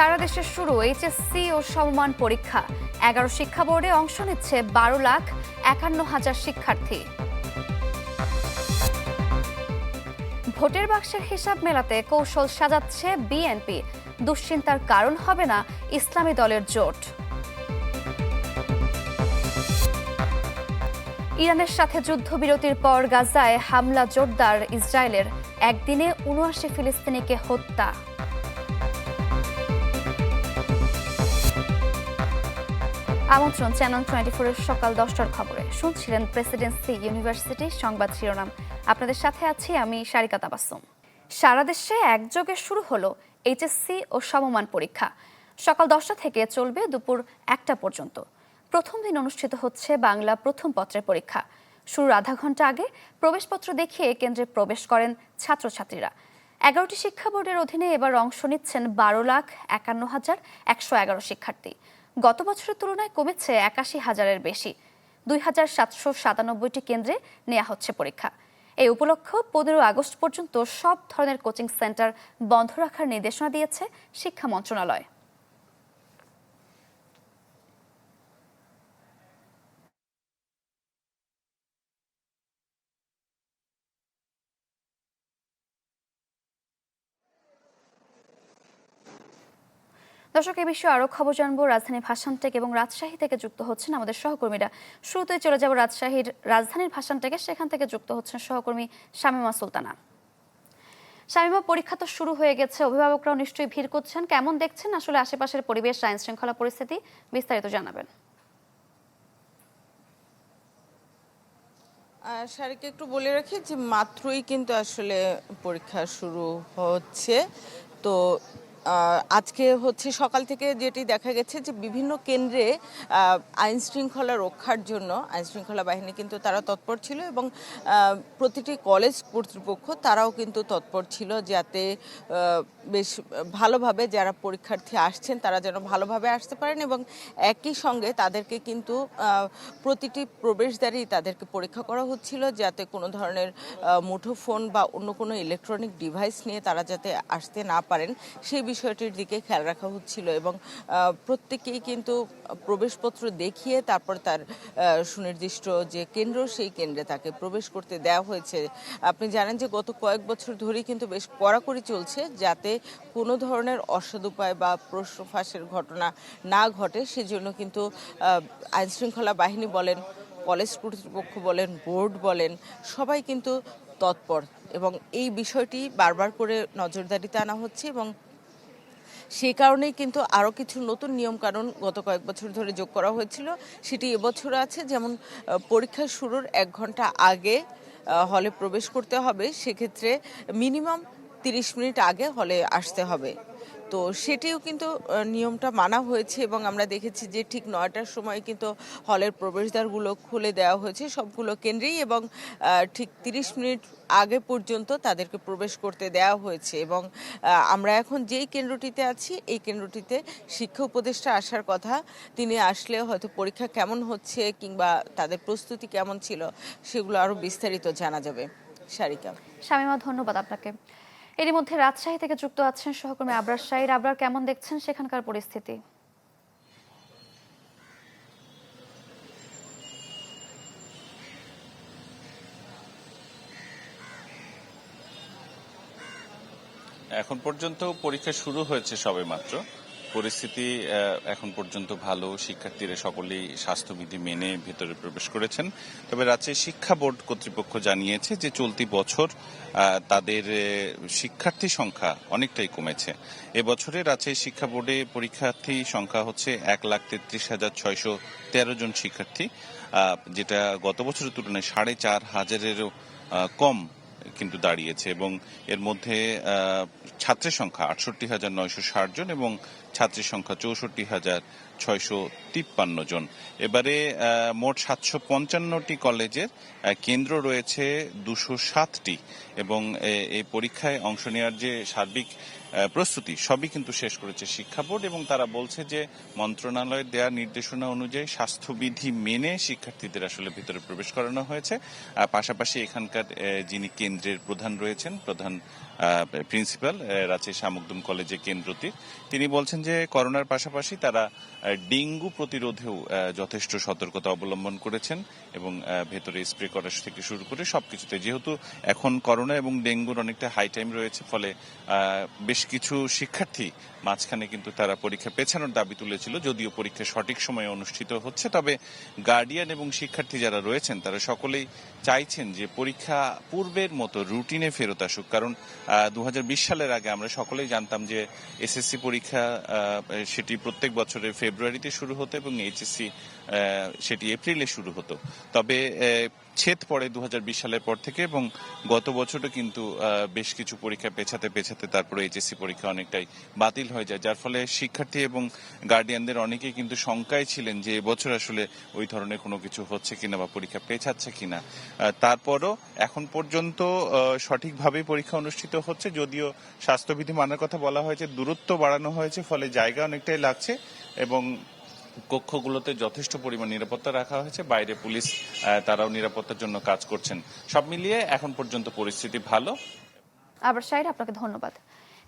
সারা দেশে শুরু এইচএসসি ও সমমান পরীক্ষা। এগারো শিক্ষা বোর্ডে অংশ নিচ্ছে বারো লাখ একান্ন হাজার শিক্ষার্থী। ভোটের বাক্সের হিসাব মেলাতে কৌশল সাজাচ্ছে বিএনপি। দুশ্চিন্তার কারণ হবে না ইসলামী দলের জোট। ইরানের সাথে যুদ্ধবিরতির পর গাজায় হামলা জোরদার ইসরায়েলের। একদিনে উনআশি ফিলিস্তিনিকে হত্যা। আমন্ত্রণ চ্যানেল টোয়েন্টি ফোরের সকাল দশটার খবরে। শুনছিলেন প্রেসিডেন্সি ইউনিভার্সিটি সংবাদ শিরোনাম। আপনাদের সাথে আছি আমি সারিকা তাবাসুম। সারা দেশে একযোগে শুরু হলো এইচএসসি ও সমমান পরীক্ষা। সকাল দশটা থেকে চলবে দুপুর একটা পর্যন্ত। প্রথম দিন অনুষ্ঠিত হচ্ছে বাংলা প্রথম পত্রের পরীক্ষা। শুরুর আধা ঘণ্টা আগে প্রবেশপত্র দেখিয়ে কেন্দ্রে প্রবেশ করেন ছাত্রছাত্রীরা। এগারোটি শিক্ষা বোর্ডের অধীনে এবার অংশ নিচ্ছেন বারো লাখ একান্ন হাজার একশো এগারো শিক্ষার্থী। গত বছরের তুলনায় কমেছে একাশি হাজারের বেশি। দুই হাজার সাতশো সাতানব্বইটি কেন্দ্রে নেওয়া হচ্ছে পরীক্ষা। এই উপলক্ষ পনেরো আগস্ট পর্যন্ত সব ধরনের কোচিং সেন্টার বন্ধ রাখার নির্দেশনা দিয়েছে শিক্ষা মন্ত্রণালয়। দর্শক এই বিষয়ে আরও খবর জানব। রাজধানী ভাষানটেক এবং রাজশাহী থেকে যুক্ত হচ্ছেন আমাদের সহকর্মীরা। শুরুতেই চলে যাব রাজশাহীর, রাজধানীর ভাষানটেকে সেখান থেকে যুক্ত হচ্ছেন সহকর্মী শামিমা সুলতানা। শামিমা, পরীক্ষা তো শুরু হয়ে গেছে। অভিভাবকরাও নিশ্চয়ই ভিড় করছেন। কেমন দেখছেন আসলে আশেপাশের পরিবেশ আইন শৃঙ্খলা পরিস্থিতি? বিস্তারিত জানাবেন। সারিকে একটু বলে রাখি যে, মাত্রই কিন্তু আসলে পরীক্ষা শুরু হচ্ছে। তো আজকে হচ্ছে সকাল থেকে যেটি দেখা গেছে যে বিভিন্ন কেন্দ্রে আইন শৃঙ্খলা রক্ষার জন্য, আইন শৃঙ্খলা বাহিনী কিন্তু তারা তৎপর ছিল এবং প্রতিটি কলেজ কর্তৃপক্ষ তারাও কিন্তু তৎপর ছিল যাতে বেশ ভালোভাবে যারা পরীক্ষার্থী আসছেন তারা যেন ভালোভাবে আসতে পারেন এবং একই সঙ্গে তাদেরকে কিন্তু প্রতিটি প্রবেশদ্বারেই তাদেরকে পরীক্ষা করা হচ্ছিল যাতে কোনো ধরনের মুঠোফোন বা অন্য কোনো ইলেকট্রনিক ডিভাইস নিয়ে তারা যাতে আসতে না পারেন। সেই বিষয়টির দিকে খেয়াল রাখা হচ্ছিল এবং প্রত্যেকেই কিন্তু প্রবেশপত্র দেখিয়ে তারপর তার সুনির্দিষ্ট যে কেন্দ্র, সেই কেন্দ্রে তাকে প্রবেশ করতে দেওয়া হয়েছে। আপনি জানেন যে গত কয়েক বছর ধরেই কিন্তু বেশ কড়াকড়ি চলছে যাতে কোনো ধরনের অসদুপায় বা প্রশ্ন ফাঁসের ঘটনা না ঘটে। সেজন্য কিন্তু আইনশৃঙ্খলা বাহিনী বলেন, কলেজ কর্তৃপক্ষ বলেন, বোর্ড বলেন, সবাই কিন্তু তৎপর। এবং এই বিষয়টি বারবার করে নজরদারিতে আনা হচ্ছে এবং সেই কারণেই কিন্তু আরও কিছু নতুন নিয়ম নিয়মকানুন গত কয়েক বছর ধরে যোগ করা হয়েছিল। সেটি এবছর আছে। যেমন পরীক্ষা শুরুর এক ঘণ্টা আগে হলে প্রবেশ করতে হবে। সেক্ষেত্রে মিনিমাম তিরিশ মিনিট আগে হলে আসতে হবে। তো সেটিও কিন্তু নিয়মটা মানা হয়েছে এবং আমরা দেখেছি যে ঠিক নয়টার সময় কিন্তু হলের প্রবেশদ্বারগুলো খুলে দেওয়া হয়েছে। সবগুলো কেন্দ্রেই এবং ঠিক তিরিশ মিনিট আগে পর্যন্ত তাদেরকে প্রবেশ করতে দেওয়া হয়েছে এবং আমরা এখন যেই কেন্দ্রটিতে আছি, এই কেন্দ্রটিতে শিক্ষা উপদেষ্টা আসার কথা, তিনি আসলে হয়তো পরীক্ষা কেমন হচ্ছে কিংবা তাদের প্রস্তুতি কেমন ছিল, সেগুলো আরও বিস্তারিত জানা যাবে। সারিকা। শামিমা, ধন্যবাদ আপনাকে। এরই মধ্যে রাজশাহী থেকে যুক্ত আছেন সহকর্মী আবরার শাহির। আবরার, কেমন দেখছেন সেখানকার পরিস্থিতি? এখন পর্যন্ত পরীক্ষা শুরু হয়েছে সবে মাত্র পরিস্থিতি এখন পর্যন্ত ভালো। শিক্ষার্থীরা সকলেই স্বাস্থ্যবিধি মেনে ভেতরে প্রবেশ করেছেন। তবে রাজশাহী শিক্ষা বোর্ড কর্তৃপক্ষ জানিয়েছে যে চলতি বছর তাদের শিক্ষার্থী সংখ্যা অনেকটাই কমেছে। এবছরে রাজশাহী শিক্ষা বোর্ডে পরীক্ষার্থী সংখ্যা হচ্ছে এক লাখ তেত্রিশ হাজার ছয়শো তেরো জন শিক্ষার্থী যেটা গত বছরের তুলনায় সাড়ে চার হাজারেরও কম কিন্তু দাঁড়িয়েছে এবং এর মধ্যে ছাত্রের সংখ্যা আটষট্টি হাজার নয়শো ষাট জন এবং ছাত্রের সংখ্যা চৌষট্টি হাজার ছয়শো তিপ্পান্ন জন। এবারে মোট সাতশো পঞ্চান্নটি কলেজের কেন্দ্র রয়েছে দুশো সাতটি এবং এই পরীক্ষায় অংশ নেওয়ার যে সার্বিক প্রস্তুতি সবই কিন্তু শেষ করেছে শিক্ষা বোর্ড এবং তারা বলছে যে মন্ত্রণালয়ের দেওয়া নির্দেশনা অনুযায়ী স্বাস্থ্যবিধি মেনে শিক্ষার্থীদের আসলে ভিতরে প্রবেশ করানো হয়েছে। পাশাপাশি এখানকার যিনি কেন্দ্রের প্রধান রয়েছেন, প্রধান প্রিন্সিপাল রাজশাহী শামুকদুম কলেজে কেন্দ্রটি তিনি বলছেন যে, করোনার পাশাপাশি তারা ডেঙ্গু প্রতিরোধেও যথেষ্ট সতর্কতা অবলম্বন করেছেন এবং ভেতরে স্প্রে করা থেকে শুরু করে সবকিছুতে। যেহেতু এখন করোনা এবং ডেঙ্গুর অনেকটা হাই টাইম রয়েছে, ফলে বেশ কিছু শিক্ষার্থী মাঝখানে কিন্তু তারা পরীক্ষা পেছানোর দাবি তুলেছিল, যদিও পরীক্ষা সঠিক সময়ে অনুষ্ঠিত হচ্ছে। তবে গার্ডিয়ান এবং শিক্ষার্থী যারা রয়েছেন, তারা সকলেই চাইছেন যে, পরীক্ষা পূর্বের মতো রুটিনে ফেরত আসুক। কারণ দু হাজার বিশ সালের আগে আমরা সকলেই জানতাম যে এসএসসি পরীক্ষা সেটি প্রত্যেক বছরের ফেব্রুয়ারিতে শুরু হতো এবং এইচএসসি সেটি এপ্রিলে শুরু হতো। তবে ছেদ পড়ে দু হাজার বিশ সালের পর থেকে এবং গত বছরও কিন্তু বেশ কিছু পরীক্ষা পেছাতে পেছাতে তারপরে এইচএসসি পরীক্ষা অনেকটাই বাতিল হয়ে যায়, যার ফলে শিক্ষার্থী এবং গার্ডিয়ানদের অনেকেই কিন্তু শঙ্কায় ছিলেন যে এবছর আসলে ওই ধরনের কোনো কিছু হচ্ছে কিনা বা পরীক্ষা পেছাচ্ছে কিনা। তারপরও এখন পর্যন্ত সঠিকভাবেই পরীক্ষা অনুষ্ঠিত হচ্ছে, যদিও স্বাস্থ্যবিধি মানার কথা বলা হয়েছে, দূরত্ব বাড়ানো হয়েছে, ফলে জায়গা অনেকটাই লাগছে এবং কক্ষগুলোতে যথেষ্ট পরিমাণ নিরাপত্তা রাখা হয়েছে। বাইরে পুলিশ তারাও নিরাপত্তার জন্য কাজ করছেন। সব মিলিয়ে এখন পর্যন্ত পরিস্থিতি ভালো। আবার সাইড, আপনাকে ধন্যবাদ।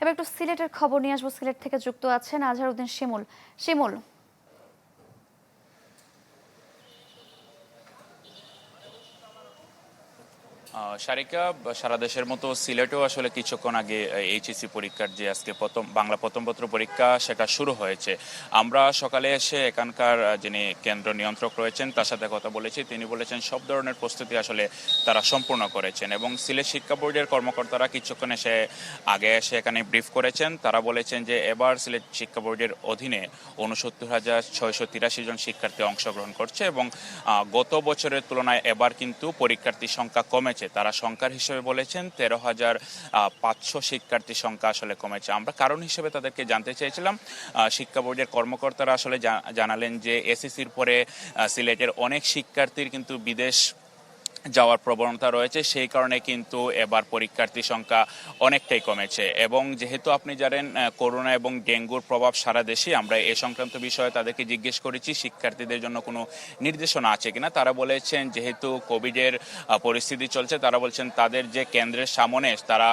এবার একটু সিলেটের খবর নিয়ে আসব। সিলেট থেকে যুক্ত আছেন আজহারউদ্দিন শিমুল। শিমুল সারিকা সারা দেশের মতো সিলেটেও আসলে কিছুক্ষণ আগে এইচএসসি পরীক্ষার যে আজকে প্রথম, বাংলা প্রথম পত্র পরীক্ষা, সেটা শুরু হয়েছে। আমরা সকালে এসে এখানকার যিনি কেন্দ্র নিয়ন্ত্রক রয়েছেন, তার সাথে কথা বলেছি। তিনি বলেছেন, সব ধরনের প্রস্তুতি আসলে তারা সম্পূর্ণ করেছেন এবং সিলেট শিক্ষা বোর্ডের কর্মকর্তারা কিছুক্ষণ এসে আগে এসে এখানে ব্রিফ করেছেন। তারা বলেছেন যে, এবার সিলেট শিক্ষা বোর্ডের অধীনে উনসত্তর হাজার ছয়শো তিরাশি জন শিক্ষার্থী অংশগ্রহণ করছে এবং গত বছরের তুলনায় এবার কিন্তু পরীক্ষার্থীর সংখ্যা কমেছে। তারা সংখ্যার হিসেবে বলেছেন তেরো হাজার পাঁচশো শিক্ষার্থীর সংখ্যা আসলে কমেছে। আমরা কারণ হিসেবে তাদেরকে জানতে চেয়েছিলাম শিক্ষা বোর্ডের কর্মকর্তারা আসলে জানালেন যে এসএসসির পরে সিলেটের অনেক শিক্ষার্থীর কিন্তু বিদেশ যাওয়ার প্রবণতা রয়েছে, সেই কারণে কিন্তু এবার পরীক্ষার্থী সংখ্যা অনেকটাই কমেছে। এবং যেহেতু আপনি জানেন করোনা এবং ডেঙ্গুর প্রভাব সারা দেশে, আমরা এ সংক্রান্ত বিষয়ে তাদেরকে জিজ্ঞেস করেছি, শিক্ষার্থীদের জন্য কোনো নির্দেশনা আছে কিনা? তারা বলেছেন, যেহেতু কোভিডের পরিস্থিতি চলছে, তারা বলছেন তাদের যে কেন্দ্রের সামনে, তারা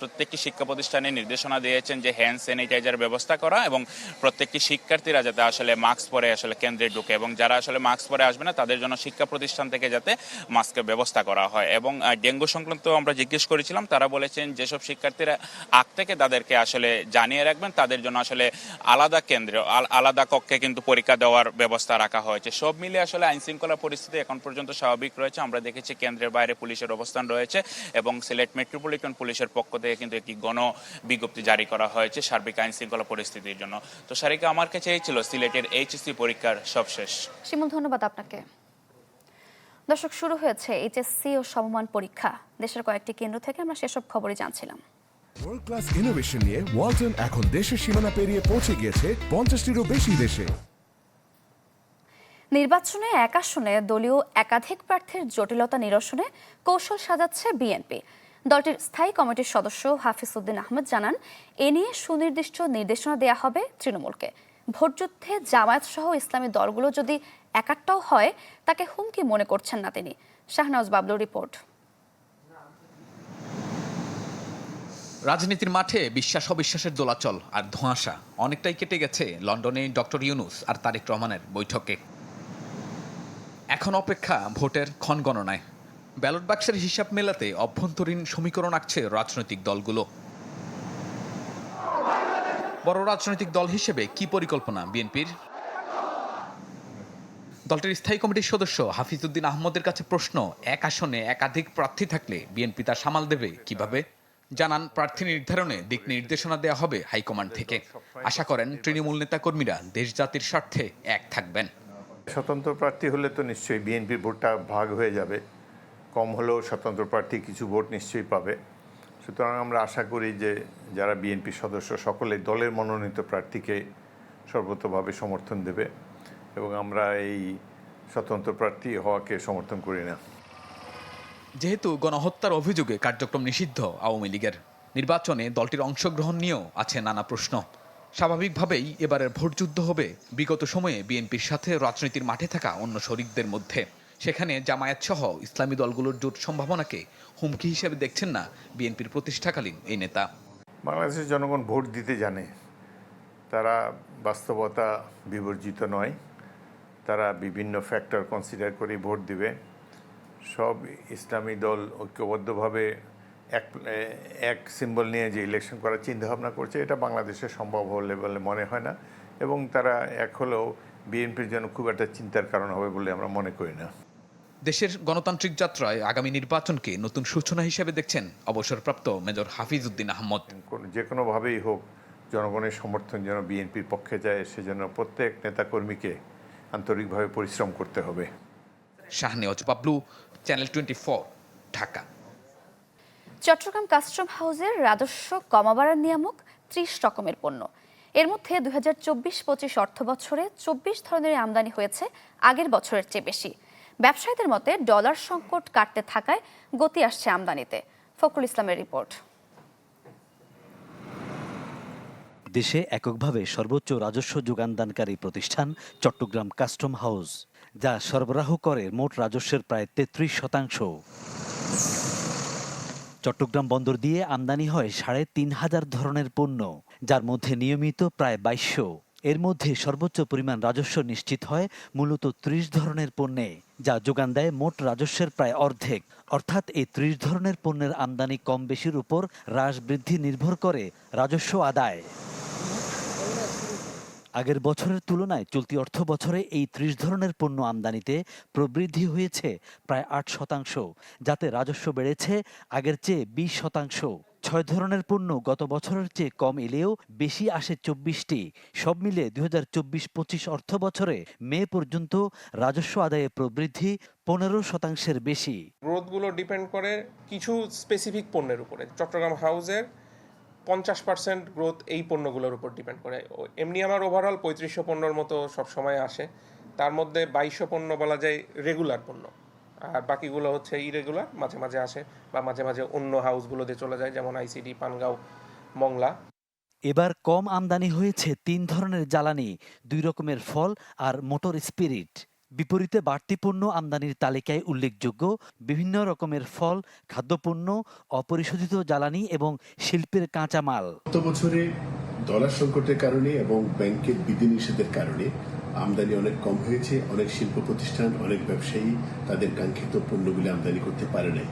প্রত্যেকটি শিক্ষা প্রতিষ্ঠানে নির্দেশনা দিয়েছেন যে হ্যান্ড স্যানিটাইজার ব্যবস্থা করা এবং প্রত্যেকটি শিক্ষার্থীরা যাতে আসলে মাস্ক পরে আসলে কেন্দ্রে ঢুকে এবং যারা আসলে মাস্ক পরে আসবে না, তাদের জন্য শিক্ষা প্রতিষ্ঠান থেকে যাতে মাস্কের ব্যবস্থা করা হয়। এবং ডেঙ্গু সংক্রান্ত আমরা জিজ্ঞেস করেছিলাম, তারা বলেছেন যেসব শিক্ষার্থীরা আগ থেকে তাদেরকে আসলে জানিয়ে রাখবেন, তাদের জন্য আসলে আলাদা কেন্দ্রে, আল- আলাদা কক্ষে কিন্তু পরীক্ষা দেওয়ার ব্যবস্থা রাখা হয়েছে। সব মিলে আসলে আইন শৃঙ্খলা পরিস্থিতি এখন পর্যন্ত স্বাভাবিক রয়েছে। আমরা দেখেছি কেন্দ্রের বাইরে পুলিশের অবস্থান রয়েছে এবং সিলেট মেট্রোপলিটন পুলিশের পক্ষ থেকে কিন্তু একটি গণ বিজ্ঞপ্তি জারি করা হয়েছে সার্বিক আইন শৃঙ্খলা পরিস্থিতির জন্য। তো সারিকা আমার কাছে এই ছিল সিলেটের এইচএসসি পরীক্ষার সবশেষ। শিমুল ধন্যবাদ আপনাকে। দর্শক শুরু হয়েছে এইচএসসি ও সমমান পরীক্ষা। দেশের কয়েকটি কেন্দ্র থেকে আমরা সেসব খবরই জানছিলাম। ওয়ার্ল্ড ক্লাস ইনোভেশন নিয়ে ওয়ালটন এখন দেশের সীমানা পেরিয়ে পৌঁছে গিয়েছে পঞ্চাশটিরও বেশি দেশে। নির্বাচনে এক আসনে দলীয় একাধিক প্রার্থীর জটিলতা নিরসনে কৌশল সাজাচ্ছে বিএনপি। দলটির স্থায়ী কমিটির সদস্য হাফিজ উদ্দিন আহমেদ জানান, এ নিয়ে সুনির্দিষ্ট নির্দেশনা দেয়া হবে তৃণমূলকে। ভোটযুদ্ধে জামায়াত সহ ইসলামী দলগুলো যদি একাট্টাও হয়, তাকে হুমকি মনে করছেন না তিনি। শাহনওয়াজ বাবলুর রিপোর্ট। রাজনীতির মাঠে বিশ্বাস অবিশ্বাসের দোলাচল আর ধোঁয়াশা অনেকটাই কেটে গেছে লন্ডনে ডক্টর ইউনুস আর তারেক রহমানের বৈঠকে। এখন অপেক্ষা ভোটের ক্ষণ গণনায়। ব্যালট বাক্সের হিসাব মেলাতে অভ্যন্তরীণ সমীকরণ আঁকছে রাজনৈতিক দলগুলো। বড় রাজনৈতিক দল হিসেবে কি পরিকল্পনা বিএনপির? দলটির স্থায়ী কমিটির সদস্য হাফিজউদ্দিন আহমদের কাছে প্রশ্ন, এক আসনে একাধিক প্রার্থী থাকলে বিএনপি তা সামাল দেবে কীভাবে? জানান, প্রার্থী নির্ধারণে দিক নির্দেশনা দেওয়া হবে হাইকমান্ড থেকে। আশা করেন তৃণমূল নেতাকর্মীরা দেশ জাতির স্বার্থে এক থাকবেন। স্বতন্ত্র প্রার্থী হলে তো নিশ্চয়ই বিএনপির ভোটটা ভাগ হয়ে যাবে। কম হলেও স্বতন্ত্র প্রার্থী কিছু ভোট নিশ্চয়ই পাবে। সুতরাং আমরা আশা করি যে যারা বিএনপি সদস্য সকলে দলের মনোনীত প্রার্থীকে সর্বতভাবে সমর্থন দেবে এবং আমরা এই স্বতন্ত্র প্রার্থী হওয়াকে সমর্থন করি না। যেহেতু গণহত্যার অভিযোগে কার্যক্রম নিষিদ্ধ আওয়ামী লীগের, নির্বাচনে দলটির অংশগ্রহণ নিয়েও আছে নানা প্রশ্ন। স্বাভাবিকভাবেই এবারের ভোটযুদ্ধ হবে বিগত সময়ে বিএনপির সাথে রাজনীতির মাঠে থাকা অন্য শরিকদের মধ্যে। সেখানে জামায়াত সহ ইসলামী দলগুলোর জোট সম্ভাবনাকে হুমকি হিসেবে দেখছেন না বিএনপির প্রতিষ্ঠাকালীন এই নেতা। বাংলাদেশের জনগণ ভোট দিতে জানে। তারা বাস্তবতা বিবর্জিত নয়। তারা বিভিন্ন ফ্যাক্টর কনসিডার করে ভোট দিবে। সব ইসলামী দল ঐক্যবদ্ধভাবে এক এক সিম্বল নিয়ে যে ইলেকশন করার চিন্তাভাবনা করছে, এটা বাংলাদেশে সম্ভব হলে বলে মনে হয় না। এবং তারা এক হলেও বিএনপির জন্য খুব একটা চিন্তার কারণ হবে বলে আমরা মনে করি না। দেশের গণতান্ত্রিক যাত্রায় আগামী নির্বাচনকে নতুন সূচনা হিসেবে দেখছেন অবসরপ্রাপ্ত মেজর হাফিজ উদ্দিন আহমদ কোন- যে কোনোভাবেই হোক জনগণের সমর্থন যেন বিএনপির পক্ষে যায় সেজন্য প্রত্যেক নেতাকর্মীকে আন্তরিকভাবে পরিশ্রম করতে হবে। Shahnewaz Pablu channel twenty Dhaka. Chattogram custom হাউসের রাজস্ব কমাবাড়ার নিয়ামক ত্রিশ রকমের পণ্য। এর মধ্যে দুই হাজার চব্বিশ পঁচিশ অর্থ বছরে চব্বিশ ধরনের আমদানি হয়েছে আগের বছরের চেয়ে বেশি। ব্যবসায়ীদের মতে ডলার সংকট কাটতে থাকায় গতি আসছে আমদানিতে। ফখরুল ইসলামের রিপোর্ট। দেশে এককভাবে সর্বোচ্চ রাজস্ব যোগানদানকারী প্রতিষ্ঠান চট্টগ্রাম কাস্টম হাউস, যা সরবরাহ করে মোট রাজস্বের প্রায় তেত্রিশ শতাংশ। চট্টগ্রাম বন্দর দিয়ে আমদানি হয় সাড়ে তিন হাজার ধরনের পণ্য, যার মধ্যে নিয়মিত প্রায় বাইশশো। এর মধ্যে সর্বোচ্চ পরিমাণ রাজস্ব নিশ্চিত হয় মূলত ত্রিশ ধরনের পণ্যে, যা যোগান দেয় মোট রাজস্বের প্রায় অর্ধেক। অর্থাৎ এই ত্রিশ ধরনের পণ্যের আমদানি কম বেশির উপর হ্রাস বৃদ্ধি নির্ভর করে রাজস্ব আদায়। আগের বছরের তুলনায় চলতি অর্থ বছরে এই ত্রিশ ধরনের পণ্য আমদানিতে প্রবৃদ্ধি হয়েছে প্রায় আট শতাংশ, যাতে রাজস্ব বেড়েছে আগের চেয়ে বিশ শতাংশ। ছয় ধরনের পণ্য গত বছরের চেয়ে কম এলেও বেশি আসে চব্বিশটি। সব মিলে দুই হাজার চব্বিশ পঁচিশ অর্থ বছরে মে পর্যন্ত রাজস্ব আদায়ে প্রবৃদ্ধি পনেরো শতাংশের বেশি। গ্রোথগুলো ডিপেন্ড করে কিছু স্পেসিফিক পণ্যের উপরে। চট্টগ্রাম হাউসের পঞ্চাশ পার্সেন্ট গ্রোথ এই পণ্যগুলোর উপর ডিপেন্ড করে। এমনি আমার ওভারঅল পঁয়ত্রিশশো পণ্যর মতো সব সময় আসে। তার মধ্যে বাইশশো পণ্য বলা যায় রেগুলার পণ্য। আর বাকিগুলো হচ্ছে ইরেগুলার মাঝে মাঝে আসে বা মাঝে মাঝে অন্য হাউসগুলোতে চলে যায় যেমন আইসিডি পানগাঁও মংলা। এবার কম আমদানি হয়েছে তিন ধরনের জ্বালানি দুই রকমের ফল আর মোটর স্পিরিট। বিপরীতে বাড়তি পণ্য আমদানির তালিকায় উল্লেখযোগ্য বিভিন্ন রকমের ফল খাদ্যপণ্য অপরিশোধিত জ্বালানি এবং শিল্পের কাঁচামাল। গত বছরে ডলার সংকটের কারণে এবং ব্যাংকের বিধিনিষেধের কারণে আমদানি অনেক কম হয়েছে, অনেক শিল্প প্রতিষ্ঠান, অনেক ব্যবসায়ী তাদের কাঙ্ক্ষিত পণ্যগুলি আমদানি করতে পারে নাই।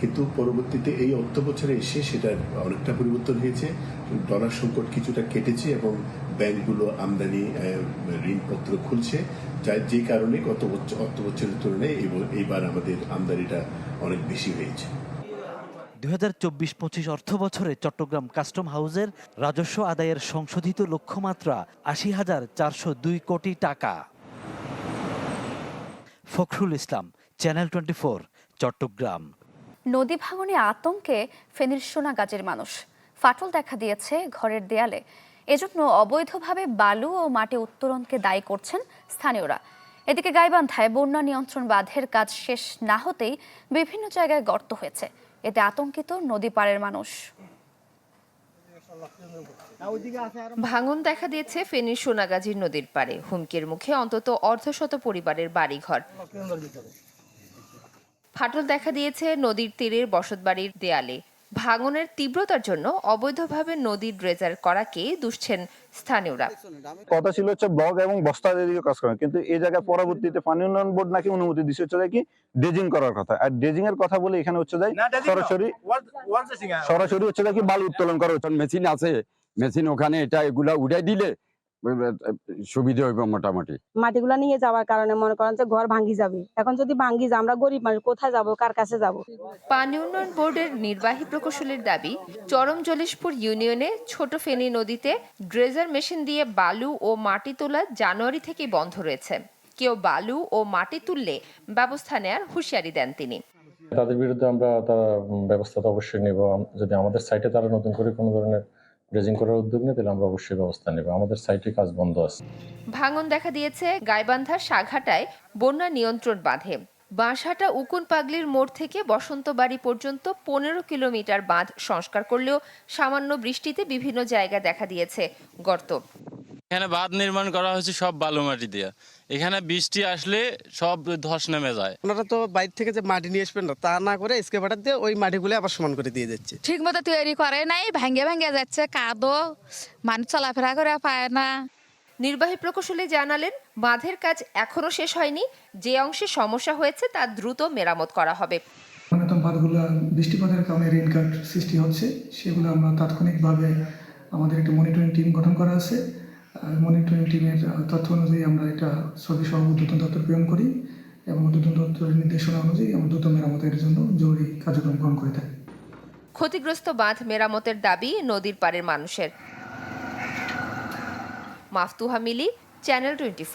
কিন্তু পরবর্তীতে এই অর্থ বছরে এসে সেটার অনেকটা পরিবর্তন হয়েছে। ডলার সংকট কিছুটা কেটেছে এবং ব্যাংকগুলো আমদানি ঋণপত্র খুলছে। যার যে কারণে গত অর্থ বছরের তুলনায় এইবার আমাদের আমদানিটা অনেক বেশি হয়েছে। দুই হাজার চব্বিশ পঁচিশ অর্থ বছরে চট্টগ্রাম কাস্টম হাউসের রাজস্ব আদায়ের সংশোধিত লক্ষ্যমাত্রা আশি হাজার চারশো দুই কোটি টাকা। Fakhrul Islam channel twenty Chattogram. নদী ভাঙনে আতঙ্কে ফেনীর সোনাগাজের মানুষ। ফাটল দেখা দিয়েছে ঘরের দেয়ালে। এজন্য অবৈধভাবে বালু ও মাটি উত্তোলনকে দায়ী করছেন স্থানীয়রা। এদিকে গাইবান্ধায় বন্যা নিয়ন্ত্রণ বাঁধের কাজ শেষ না হতেই বিভিন্ন জায়গায় গর্ত হয়েছে। এতে আতঙ্কিত নদী পাড়ের মানুষ। ভাঙন দেখা দিয়েছে ফেনীর সোনাগাজীর নদীর পাড়ে। হুমকির মুখে অন্তত অর্ধশত পরিবারের বাড়িঘর। ফাটল দেখা দিয়েছে নদীর তীরের বসতবাড়ির দেয়ালে। ভাঙনের তীব্রতার জন্য অবৈধভাবে নদীর ড্রেজার করাকে দুষছেন স্থানীয়রা। কথা ছিল হচ্ছে ব্লক এবং বস্তা দিকে কাজ করেন কিন্তু এই জায়গায় পরবর্তীতে পানি উন্নয়ন বোর্ড নাকি অনুমতি দিচ্ছে হচ্ছে যায় কি ড্রেজিং করার কথা। আর ড্রেজিং এর কথা বলে এখানে হচ্ছে যায় সরাসরি সরাসরি হচ্ছে যায় কি বালু উত্তোলন করা হচ্ছে। মেশিন আছে। মেশিন ওখানে এটা এগুলা উড়াই দিলে সুবিধা হইব মোটামুটি। মাটিগুলা নিয়ে যাওয়ার কারণে মনে করেন যে ঘর ভাঙ্গি যাবে। এখন যদি ভাঙ্গি যায় আমরা গরিব মানুষ কোথায় যাব কার কাছে যাব? পানি উন্নয়ন বোর্ডের নির্বাহী প্রকৌশলীর দাবি চরম জলেশপুর ইউনিয়নে ছোট ফেনী নদীতে ড্রেজার মেশিন দিয়ে বালু ও মাটি তোলা জানুয়ারি থেকে বন্ধ রয়েছে। কেউ বালু ও মাটি তুললে ব্যবস্থা নেয়ার হুঁশিয়ারি দেন তিনি। তাদের বিরুদ্ধে আমরা তার ব্যবস্থা তো অবশ্যই নেব। যদি আমাদের সাইটে তারা নতুন করে কোনো ধরনের ড্রেজিং করার উদ্যোগ নিয়ে, তাহলে আমরা অবশ্যই ব্যবস্থা নেব। আমাদের সাইটে কাজ বন্ধ আছে। ভাঙন দেখা দিয়েছে গাইবান্ধার সাঘাটায় বন্যা নিয়ন্ত্রণ বাঁধে। বাঁশহাটা উকুন পাগলির মোড় থেকে বসন্তবাড়ি পর্যন্ত পনেরো কিলোমিটার বাঁধ সংস্কার করলেও সামান্য বৃষ্টিতে বিভিন্ন জায়গা দেখা দিয়েছে গর্ত। এখানে বাঁধ নির্মাণ করা হয়েছে সব বালু মাটি দিয়ে। এখানে বৃষ্টি আসলে সব ধস নেমে যায়। ওনারা তো বাইরে থেকে যে মাটি নিয়ে আসবেন না তা না করে এসকেভাটার দিয়ে ওই মাটিগুলো আবার সমান করে দিয়ে যাচ্ছে। ঠিক মতো তৈরি করে নাই ভাঙ্গে ভাঙ্গে যাচ্ছে কাদো মানুষ চলাফেরা করে পায় না। নির্বাহী প্রকৌশলী জানালেন বাঁধের কাজ এখনও শেষ হয়নি যে অংশে সমস্যা হয়েছে তা দ্রুত মেরামত করা হবে। অন্যতম বাঁধগুলো বৃষ্টিপাতের কারণে রেনকাট সৃষ্টি হচ্ছে সেগুলো আমরা তাৎক্ষণিকভাবে আমাদের একটা মনিটরিং টিম গঠন করা আছে। মনিটরিং টিমের তথ্য অনুযায়ী আমরা এটা ছবি সহ উদ্যোতন দপ্তর প্রেরণ করি এবং উদ্যোতন দপ্তরের নির্দেশনা অনুযায়ী আমরা দ্রুত মেরামতের জন্য জরুরি কার্যক্রম গ্রহণ করে থাকি। ক্ষতিগ্রস্ত বাঁধ মেরামতের দাবি নদীর পাড়ের মানুষের। মাফতুহা মিলি চ্যানেল টোয়েন্টি